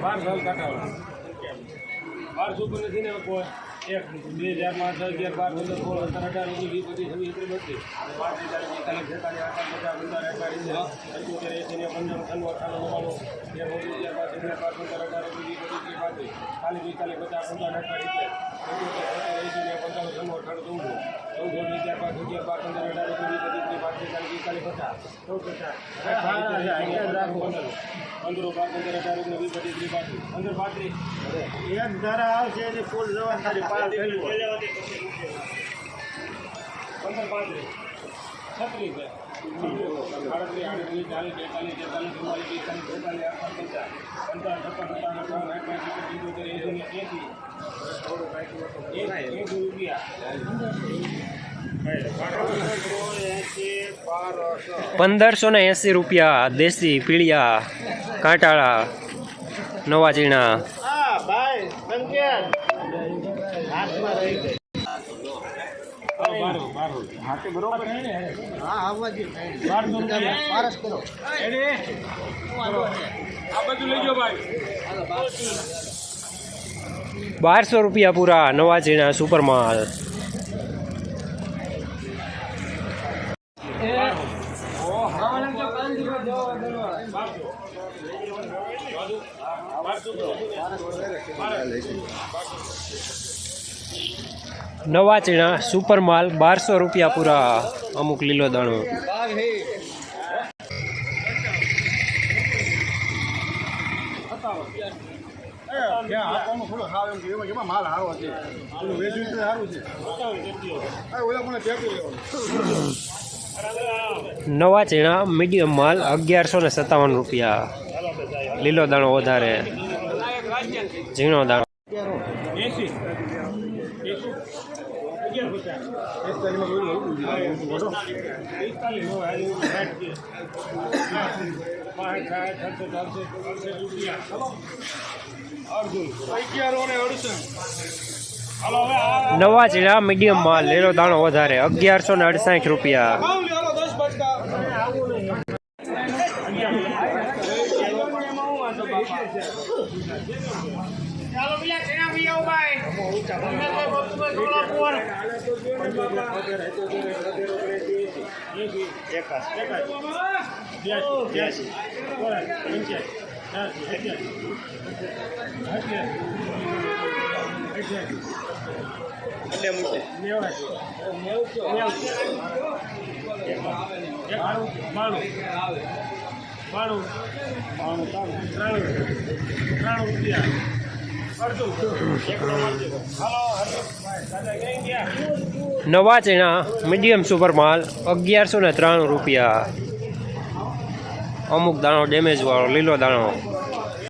બાર સાલ કાઢાવા બાર ને કોઈ એક બે હજાર પાંચ અગિયાર બાર પંદર સોળ સત્તર અઢાર ઓગણીસ વીસ પચીસ છવ્વીસ એકત્રીસ બત્રીસ પાંચ હજાર પિસ્તાલીસ છેતાલીસ અડતાલીસ પચાસ પંદર અઠાવીસ પંચોતેર એસી ને પંદર અઠાણું અઠાણું નવ્વાણું ઓગણીસ હજાર પાંચ પંદર અઢાર ઓગણીસ વીસ પચીસ પાંત્રીસ ચાલીસ પિસ્તાલીસ પચાસ પંદર અઠાવીસ પંચોતેર એસી ને પંચાવન છન્નું અઠાણું ચૌદ ચૌદ હજાર પાંચ અગિયાર એક ધારા આવશે એટલે ફૂલ જવા તારી ગયો પંદર પાંત્રીસ. છત્રીસ આડત્રીસ આડત્રીસ ચાલીસ બેતાલીસ તેતાલીસ ચુમ્માલીસ પિસ્તાલીસ છેતાલીસ અડતાલીસ પંચાવન છપ્પન સત્તાવન અઠાવન અઠાવન સિત્તેર એંસી ને એંસી એંસી રૂપિયા પંદરસો ને એંસી રૂપિયા દેશી પીળિયા કાંટાળા નવા ચીણા બારસો રૂપિયા પૂરા નવા ચીણા સુપર માલ. નવા ચીણા સુપર માલ બારસો રૂપિયા પૂરા અમુક લીલો દાણો. માલ સારો છે. નવા ચીણા મીડિયમ માલ, અગિયારસો ને સત્તાવન રૂપિયા. લીલો દાણો વધારે. ઝીણો દાણો. નવા ચીણા મીડિયમ માલ, લીલો દાણો વધારે. અગિયારસો ને અડસાઠ રૂપિયા. ચાલો પેલા છેના ભી આવો ભાઈ બાણું નવા ચણા મીડિયમ સુપર માલ, અગિયારસો ને ત્રાણું રૂપિયા. અમુક દાણો ડેમેજ વાળો, લીલો દાણો.